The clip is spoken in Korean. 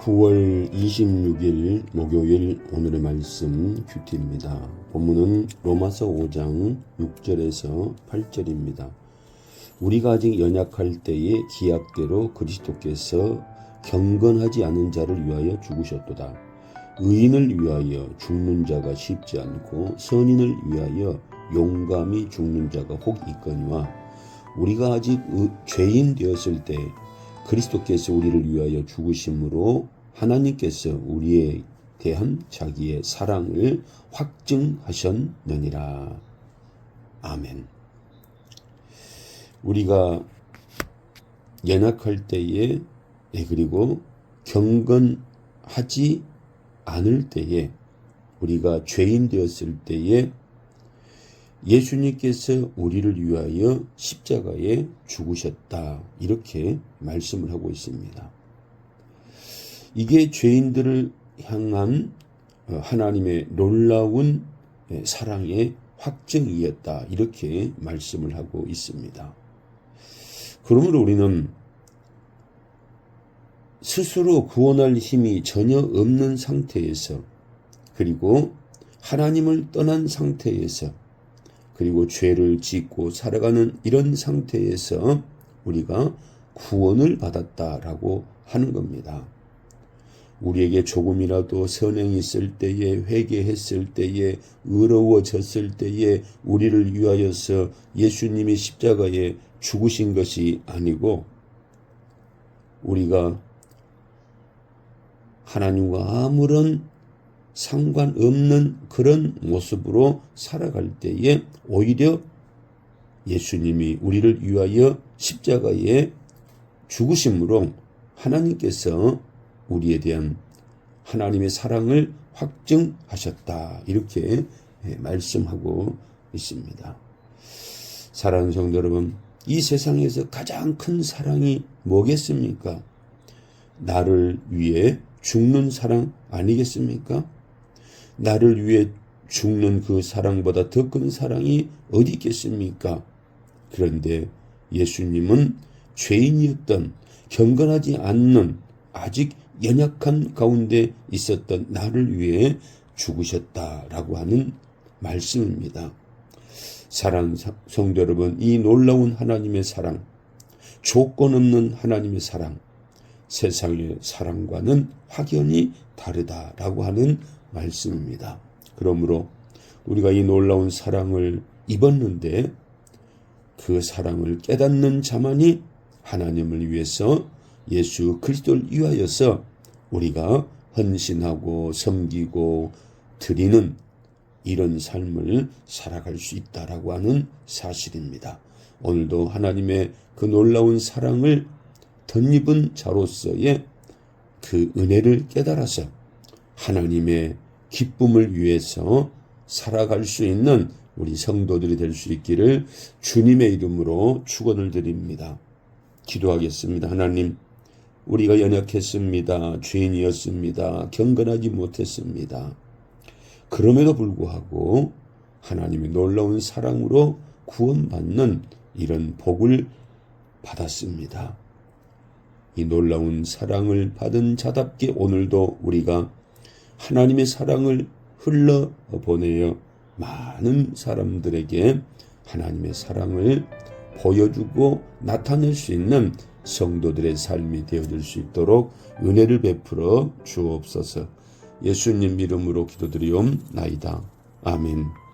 9월 26일 목요일 오늘의 말씀 큐티입니다. 본문은 로마서 5장 6절에서 8절입니다. 우리가 아직 연약할 때에 기약대로 그리스도께서 경건하지 않은 자를 위하여 죽으셨도다. 의인을 위하여 죽는 자가 쉽지 않고 선인을 위하여 용감히 죽는 자가 혹 있거니와 우리가 아직 의- 죄인 되었을 때 그리스도께서 우리를 위하여 죽으심으로 하나님께서 우리에 대한 자기의 사랑을 확증하셨느니라. 아멘. 우리가 연약할 때에 예, 그리고 경건하지 않을 때에 우리가 죄인 되었을 때에 예수님께서 우리를 위하여 십자가에 죽으셨다. 이렇게 말씀을 하고 있습니다. 이게 죄인들을 향한 어, 하나님의 놀라운 예, 사랑의 확증이었다. 이렇게 말씀을 하고 있습니다. 그러므로 우리는 스스로 구원할 힘이 전혀 없는 상태에서 그리고 하나님을 떠난 상태에서 그리고 죄를 짓고 살아가는 이런 상태에서 우리가 구원을 받았다라고 하는 겁니다. 우리에게 조금이라도 선행이 있을 때에 회개했을 때에 의로워졌을 때에 우리를 위하여서 예수님이 십자가에 죽으신 것이 아니고 우리가 하나님과 아무런 상관없는 그런 모습으로 살아갈 때에 오히려 예수님이 우리를 위하여 십자가에 죽으심으로 하나님께서 우리에 대한 하나님의 사랑을 확증하셨다. 이렇게 예, 말씀하고 있습니다. 사랑하는 성도 여러분, 이 세상에서 가장 큰 사랑이 뭐겠습니까? 나를 위해 죽는 사랑 아니겠습니까? 나를 위해 죽는 그 사랑보다 더 큰 사랑이 어디 있겠습니까? 그런데 예수님은 죄인이었던 경건하지 않는 아직 연약한 가운데 있었던 나를 위해 죽으셨다라고 하는 말씀입니다. 사랑 성도 여러분, 이 놀라운 하나님의 사랑, 조건 없는 하나님의 사랑, 세상의 사랑과는 확연히 다르다라고 하는 말씀입니다. 그러므로 우리가 이 놀라운 사랑을 입었는데 그 사랑을 깨닫는 자만이 하나님을 위해서 예수 그리스도를 위하여서 우리가 헌신하고 섬기고 드리는 이런 삶을 살아갈 수 있다라고 하는 사실입니다. 오늘도 하나님의 그 놀라운 사랑을 덧입은 자로서의 그 은혜를 깨달아서 하나님의 기쁨을 위해서 살아갈 수 있는 우리 성도들이 될 수 있기를 주님의 이름으로 축원을 드립니다. 기도하겠습니다. 하나님, 우리가 연약했습니다. 죄인이었습니다. 경건하지 못했습니다. 그럼에도 불구하고 하나님의 놀라운 사랑으로 구원받는 이런 복을 받았습니다. 이 놀라운 사랑을 받은 자답게 오늘도 우리가 하나님의 사랑을 흘러 보내어 많은 사람들에게 하나님의 사랑을 보여주고 나타낼 수 있는 성도들의 삶이 되어질 수 있도록 은혜를 베풀어 주옵소서 예수님 이름으로 기도드리옵나이다. 아멘.